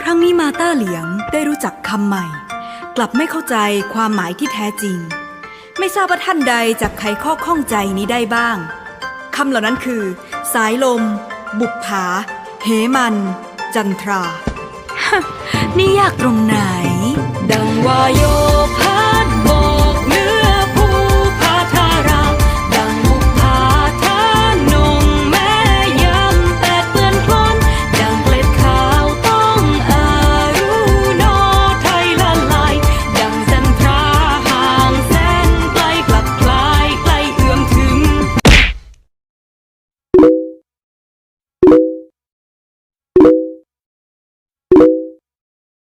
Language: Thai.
ครั้งนี้มาต้าเหลียงได้รู้จักคำใหม่ กลับไม่เข้าใจความหมายที่แท้จริง ไม่ทราบว่าท่านใดจับไขข้อข้องใจนี้ได้บ้างคำเหล่านั้นคือ สายลม บุปผาเหมัน จันทรา นี่ยากตรงไหน ดังวายโย